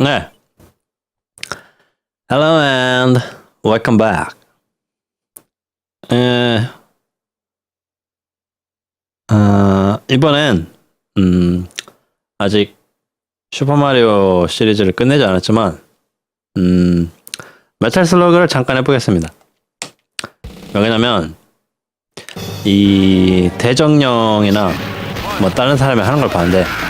네. Hello and welcome back. 에, 어, 이번엔 음, 아직 슈퍼마리오 시리즈를 끝내지 않았지만 음, 메탈 슬러그를 잠깐 해보겠습니다. 왜냐면 이 대정령이나 뭐 다른 사람이 하는 걸 봤는데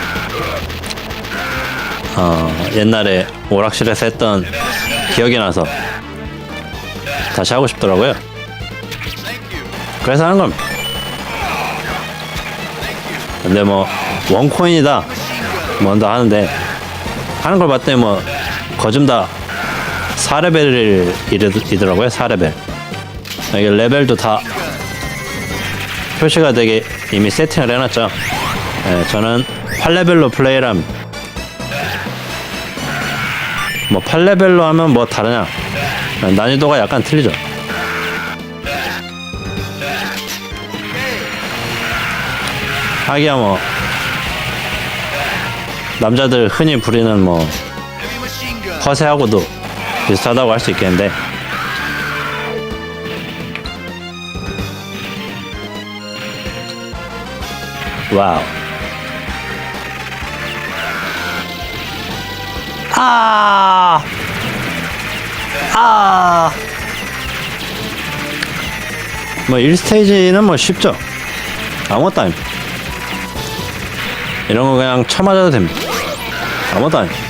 어, 옛날에 오락실에서 했던 기억이 나서 다시 하고 싶더라고요. 그래서 하는 겁니다. 근데 뭐 원코인이다 뭔다 하는데 하는 걸 봤더니 뭐 거즘 다 4레벨이더라고요 4레벨 이게 레벨도 다 표시가 되게 이미 세팅을 해놨죠 예, 저는 8레벨로 플레이를 합니다 뭐 8레벨로 하면 뭐 다르냐? 난이도가 약간 틀리죠. 하기야 뭐. 남자들 흔히 부리는 뭐 허세하고도 비슷하다고 할 수 있겠는데. 와우. 아! 아! 뭐 1스테이지는 뭐 쉽죠. 아무것도 아닙니다. 이런 거 그냥 쳐맞아도 됩니다. 아무것도 아닙니다.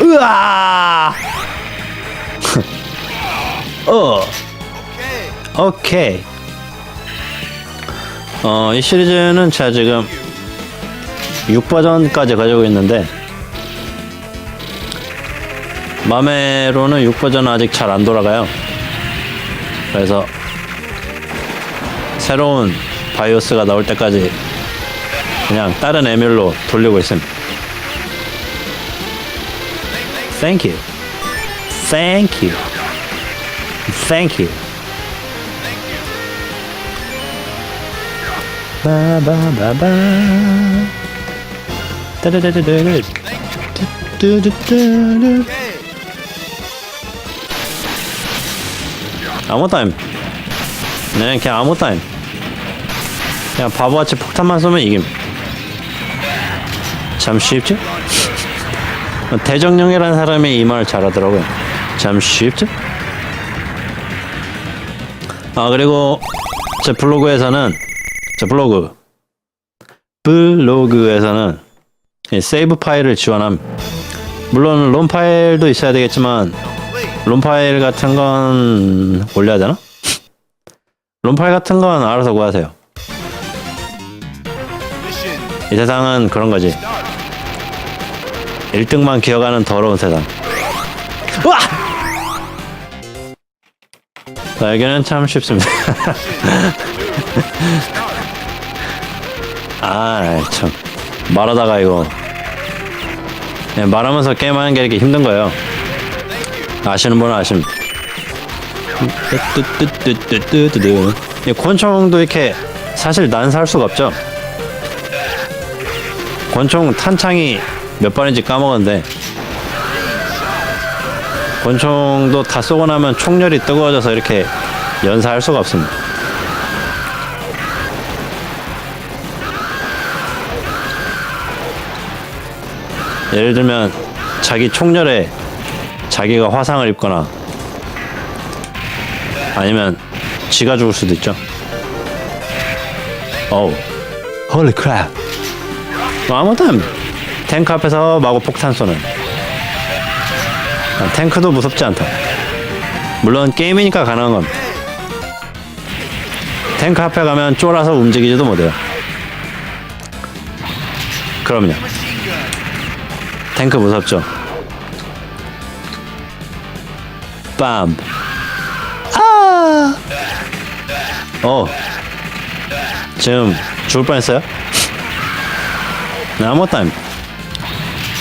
으아! 어. 오케이. 어, 이 시리즈는 제가 지금 6버전까지 가지고 있는데 맘에로는 6버전은 아직 잘 안 돌아가요. 그래서 새로운 바이오스가 나올 때까지 그냥 다른 에뮬로 돌리고 있습니다. Thank you. Thank you. Thank you. 바바바바 따르르르르 뚜뚜뚜뚜 아무것도 아닙 네 그냥 아무것도 아닙 그냥 바보같이 폭탄만 쏘면 이김 참 쉽죠? 대정령이라는 사람이 이말 잘하더라고요 참 쉽죠? 아 그리고 제 블로그에서는 제 블로그 블로그에서는 이 세이브 파일을 지원함 물론 롬 파일도 있어야 되겠지만 롬 파일 같은 건 올려야 되나? 롬 파일 같은 건 알아서 구하세요 이 세상은 그런 거지 1등만 기억하는 더러운 세상! 자, 여기는 참 쉽습니다 아, 참. 말하다가 이거. 네, 말하면서 게임하는 게 이렇게 힘든 거예요. 아시는 분은 아십니다. 이 권총도 이렇게 사실 난살 수가 없죠. 권총 탄창이 몇 발인지 까먹었는데 권총도 다 쏘고 나면 총열이 뜨거워져서 이렇게 연사할 수가 없습니다. 예를 들면 자기 총열에 자기가 화상을 입거나 아니면 지가 죽을 수도 있죠. 어우, 홀리 크랩. 뭐안 탱크 앞에서 마구 폭탄 쏘는. 아, 탱크도 무섭지 않다. 물론 게임이니까 가능한 겁니다. 탱크 앞에 가면 쫄아서 움직이지도 못해요. 그럼요. 탱크 무섭죠? 빰. 아! 어. 지금 죽을 뻔했어요? 네, 아무것도 아닙니다.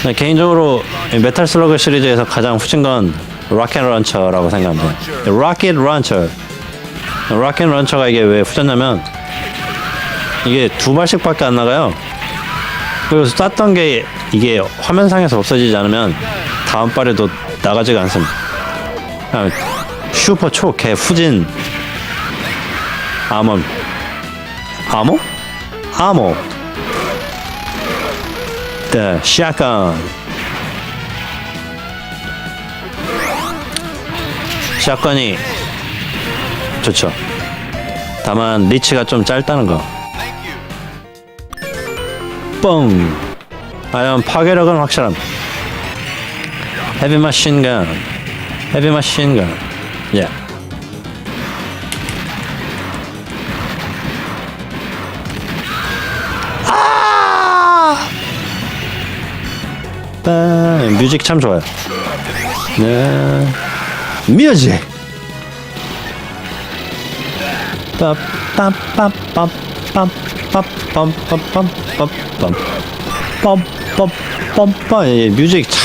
네, 개인적으로 이 메탈 슬러그 시리즈에서 가장 후진 건 로켓 런처라고 생각합니다. 로켓 런처. 로켓 런처가 이게 왜 후졌냐면 이게 두 발씩밖에 안 나가요. 그리고 쐈던 게 이게 화면상에서 없어지지 않으면 다음 발에도 나가지가 않습니다. 그다음에 슈퍼 초개 후진 아머 아머 아머 네 샷건 샷건이 좋죠. 다만 리치가 좀 짧다는 거. 뻥. 과연 파괴력은 확실함. 헤비 마신건. 헤비 마신건. 예. 아! 빵. 뮤직 참 좋아요. 네. 뮤직. 빰빰빰빰빰빰빰빰빰빰빰 빰빰빰 예, 뮤직 참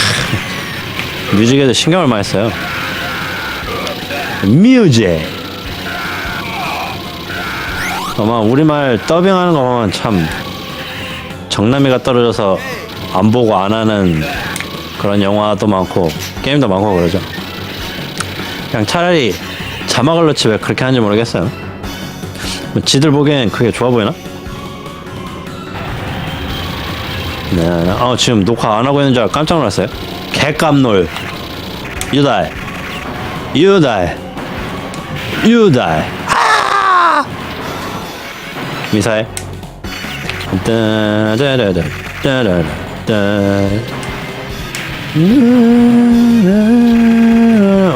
뮤직에도 신경을 많이 써요. 뮤직 아마 우리말 더빙하는 거 보면 참 정남이가 떨어져서 안 보고 안 하는 그런 영화도 많고 게임도 많고 그러죠. 그냥 차라리 자막을 넣지 왜 그렇게 하는지 모르겠어요. 뭐 지들 보기엔 그게 좋아 보이나? 네, 어 지금 녹화 안 하고 있는 줄 알고 깜짝 놀랐어요. 개깜놀. 유달. 유달. 유달. 아! 미사일. 따다다다 따다다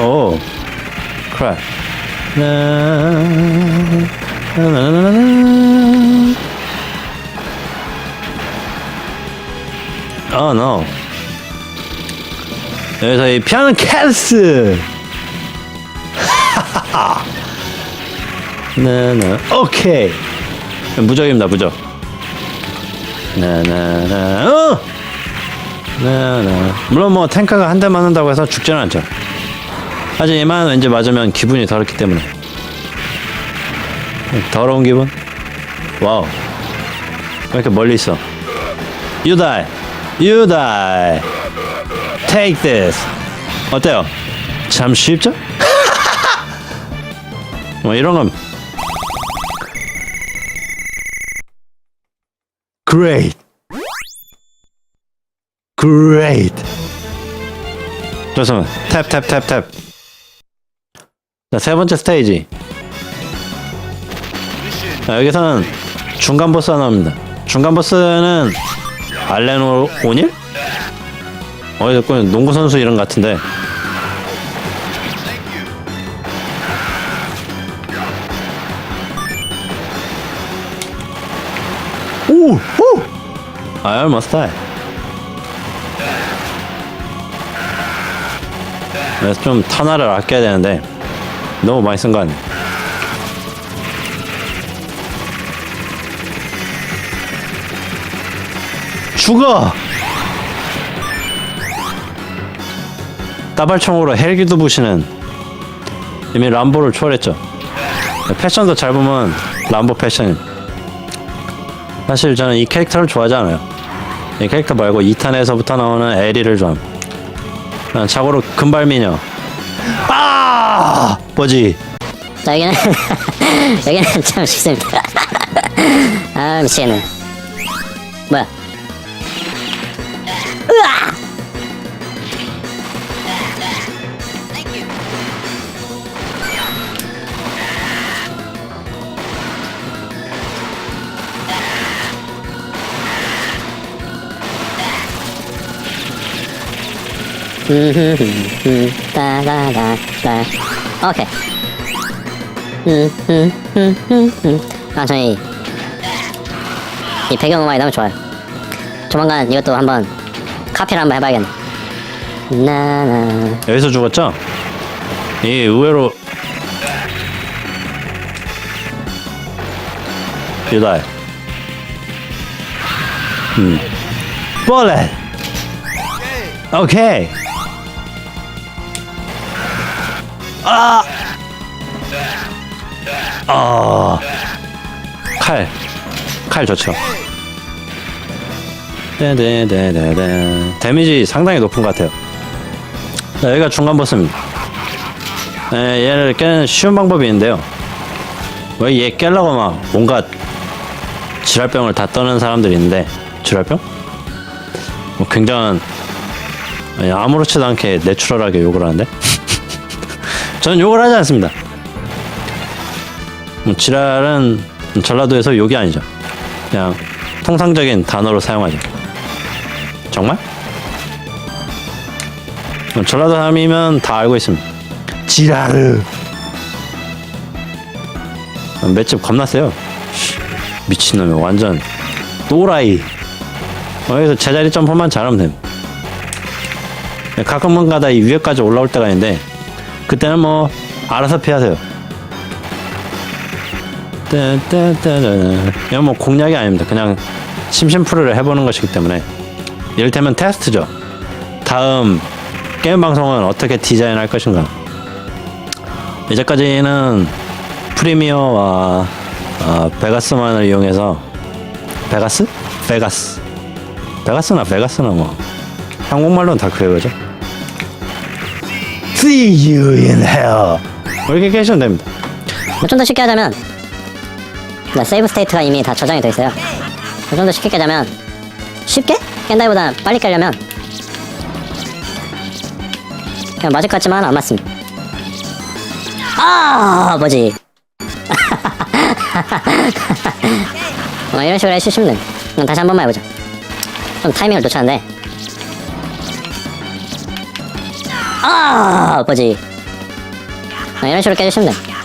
오 크랩 어, no. 여기서 이 피아노 캐스. 나나 오케이. 무적입니다 무적. 나나나 어. 나나 물론 뭐 탱크가 한 대 맞는다고 해서 죽지는 않죠. 하지만 왠지 맞으면 기분이 더럽기 때문에. 더러운 기분? 와우. 왜 이렇게 멀리 있어? Die. You die. Take this. 어때요? 참 쉽죠? 뭐 이런 건 Great. Great. 좋습니다. 탭, 탭, 탭, 탭. 자, 세 번째 스테이지. 자, 여기서는 중간 보스가 나옵니다. 중간 보스는 알렌 오- 오닐? 그 농구 선수 이름 같은데. 오! 오! I almost died. 그래서 좀 탄화를 아껴야 되는데 너무 많이 쓴 거 아니야? 죽어! 따발총으로 헬기도 부시는 이미 람보를 초월했죠. 패션도 잘 보면 람보 패션. 사실 저는 이 캐릭터를 좋아하지 않아요. 이 캐릭터 말고 2탄에서부터 나오는 에리를 좋아함. 아, 자고로 금발미녀. 아! 뭐지? 자 여기는 여기는 참 쉽습니다. 아 미치겠네. 뭐야? 음. 아, 저희 이 배경음악이 너무 좋아요. 조만간 이것도 한번 카피를 한번 해봐야겠네. 여기서 죽었죠? 이 의외로 유달. 음. 볼렛. 오케이. 아. 아. 칼. 칼칼 좋죠. 네네네네네. 데미지 상당히 높은 것 같아요. 자, 여기가 중간 보스입니다. 네, 얘를 깨는 쉬운 방법이 있는데요. 왜 얘 깨려고 막 온갖 지랄병을 다 떠는 사람들이 있는데 지랄병? 뭐 굉장한 아니, 아무렇지도 않게 내추럴하게 욕을 하는데 저는 욕을 하지 않습니다. 뭐 지랄은 전라도에서 욕이 아니죠. 그냥 통상적인 단어로 사용하죠. 정말? 뭐 전라도 사람이면 다 알고 있습니다. 지랄을. 맷집 겁나 세요. 미친놈이 완전 또라이. 여기서 제자리 점프만 잘하면 됨. 가끔은 가다 이 위에까지 올라올 때가 있는데 그때는 뭐 알아서 피하세요. 이건 뭐 공략이 아닙니다. 그냥 심심풀이를 해보는 것이기 때문에 이를테면 테스트죠. 다음 게임 방송은 어떻게 디자인할 것인가. 이제까지는 프리미어와 어, 베가스만을 이용해서 베가스? 베가스. 베가스나 베가스나 뭐 한국말로는 다 그죠? See you in hell. 이렇게 계시면 됩니다. 좀 더 쉽게 하자면 나 세이브 스테이트가 이미 다 저장이 돼 있어요. 좀 더 쉽게 깨자면 쉽게 깬다기보다 빨리 깨려면 그냥 맞을 것 같지만 안 맞습니다. 아 뭐지? 어, 이런 식으로 해주시면 됩니다. 다시 한 번만 해보자. 좀 타이밍을 놓쳤는데. 아 뭐지? 어, 이런 식으로 깨주시면 됩니다.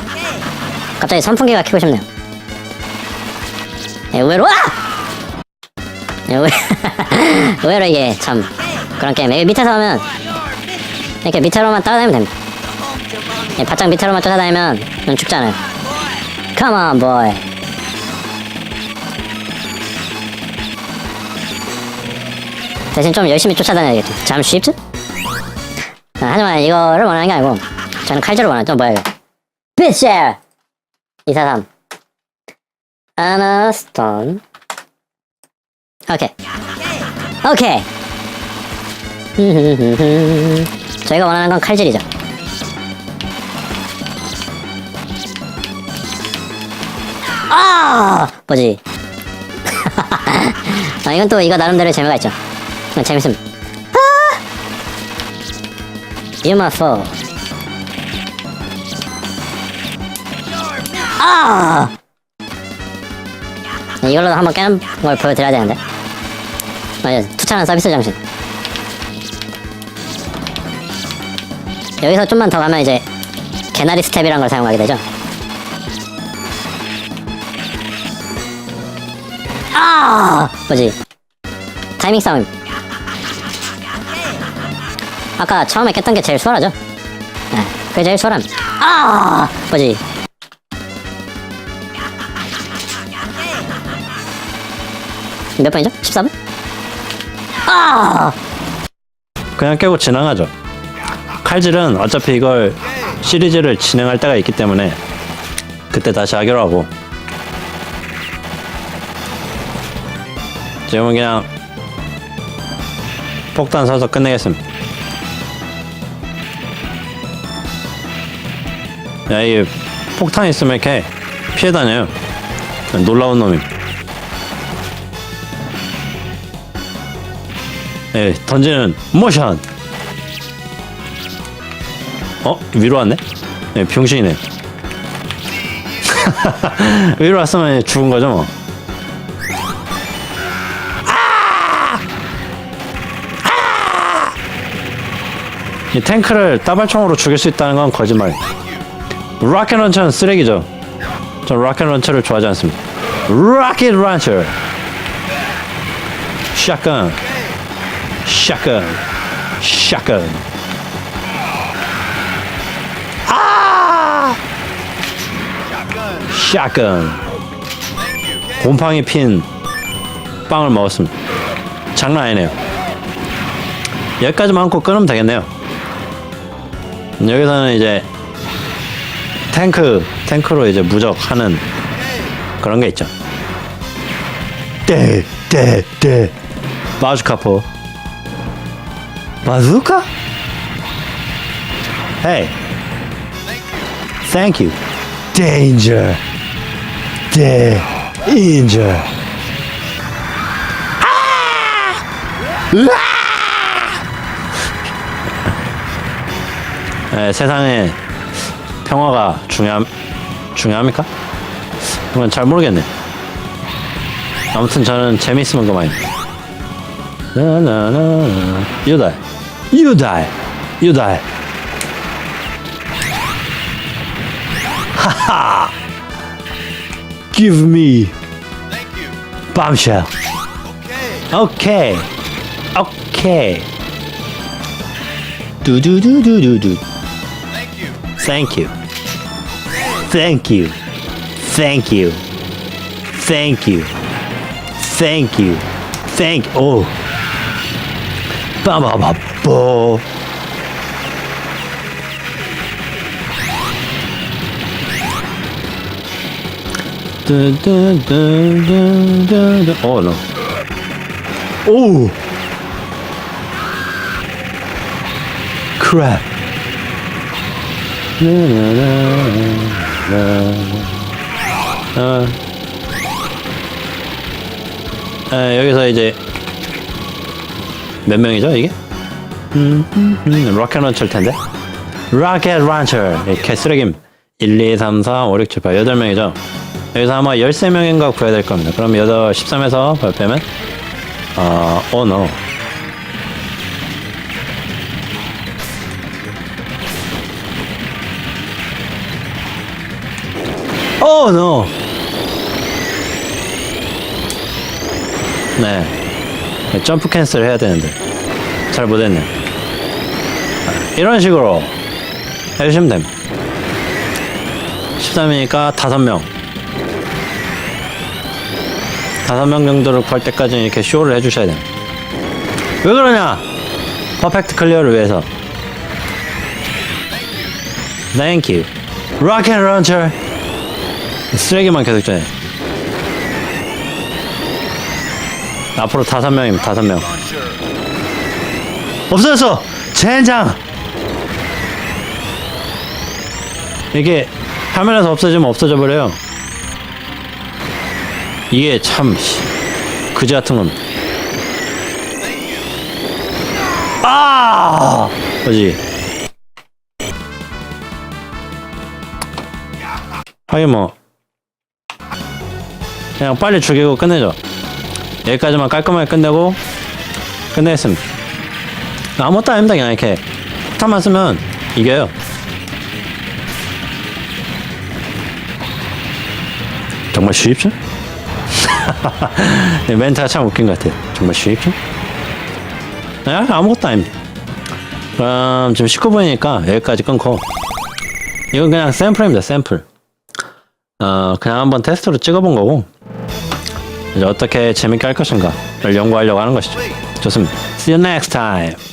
갑자기 선풍기가 켜고 싶네요. 예, 의외로 아! 예, 의외, 의외로 이게 참 그런 게임. 여기 밑에서 하면 이렇게 밑으로만 따라다니면 됩니다. 예, 바짝 밑으로만 쫓아다니면 넌 죽잖아요. Come on, boy. 대신 좀 열심히 쫓아다녀야겠죠. 잠 쉽지? 아, 하지만 이거를 원하는 게 아니고 저는 칼질을 원하죠. 뭐야 이거? 빛이야! 243 아나스톤. 오케이. 오케이. 저희가 원하는 건 칼질이죠. 아! 뭐지? 아 이건 또 이거 나름대로 재미가 있죠. 아 유마포 아! 이걸로 한번 깨는 걸 보여드려야 되는데. 맞아, 투창한 서비스 정신. 여기서 좀만 더 가면 이제 개나리 스텝이란 걸 사용하게 되죠. 아! 뭐지? 타이밍 싸움. 아까 처음에 깼던 게 제일 수월하죠? 네, 그게 제일 수월합니다. 아! 뭐지? 몇 번이죠? 14분? 아! 그냥 깨고 지나가죠. 칼질은 어차피 이걸 시리즈를 진행할 때가 있기 때문에 그때 다시 하기로 하고 지금은 그냥 폭탄 사서 끝내겠습니다. 야, 이 폭탄 있으면 이렇게 피해 다녀요. 놀라운 놈이. 예, 던지는 모션. 어? 위로 왔네? 네, 병신이네. 위로 왔으면 죽은 거죠, 뭐. 이 탱크를 따발총으로 죽일 수 있다는 건 거짓말. 로켓 런처는 쓰레기죠. 전 로켓 런처를 좋아하지 않습니다. 로켓 런처. 샷건. 샷건. 샷건. 아! 샷건. 곰팡이 핀 빵을 먹었습니다. 장난 아니네요. 여기까지만 안고 끊으면 되겠네요. 여기서는 이제 탱크 탱크로 이제 무적하는 그런 게 있죠. 떼, 떼, 떼. 바주카포. 바주카? Hey. Thank you. Danger. Danger. 네, 세상에 평화가 중요함 중요합니까? 그건 잘 모르겠네. 아무튼 저는 재미있으면 그만입니다. 나나나 You die. You die. You die. 하하. Give me Thank you. bombshell. Okay. Okay. 두두두두두두. Thank you. Thank you. Thank you. Thank you. Thank you. Thank oh. 빠바바뽀. 두두두두두두. Oh no. Oh. Crap. 어. 아, 여기서 이제 몇 명이죠 이게? 음, 음, 음, 로켓 런처일 텐데. 로켓 런처 이렇게 쓰레김 1, 2, 3, 4, 5, 6, 7, 8 8명이죠. 여기서 아마 13명인가 구해야 될 겁니다. 그럼 8, 13에서 몇 빼면 어, oh no. Oh no. 네. 점프 캔슬 해야 되는데 잘 못했네. 이런 식으로 해주시면 됩니다. 13이니까 5명. 5명 정도를 구할 때까지 이렇게 쇼를 해주셔야 됩니다. 왜 그러냐? 퍼펙트 클리어를 위해서. Thank you. Rocket Launcher. 쓰레기만 계속 전해. 앞으로 다섯 명입니다. 다섯 명. 없어졌어. 젠장. 이게 화면에서 없어지면 없어져 버려요. 이게 참 씨, 그지 같은 건. 아, 뭐지? 하긴 뭐 그냥 빨리 죽이고 끝내죠. 여기까지만 깔끔하게 끝내고 끝내겠습니다. 아무것도 아닙니다. 그냥 이렇게 폭탄만 쓰면 이겨요. 정말 쉽죠? 네, 멘트가 참 웃긴 것 같아요. 정말 쉽죠? 네, 아무것도 아닙니다. 그럼 지금 19분이니까 여기까지 끊고 이건 그냥 샘플입니다. 샘플. 어, 그냥 한번 테스트로 찍어본 거고 이제 어떻게 재밌게 할 것인가를 연구하려고 하는 것이죠. 좋습니다. See you next time.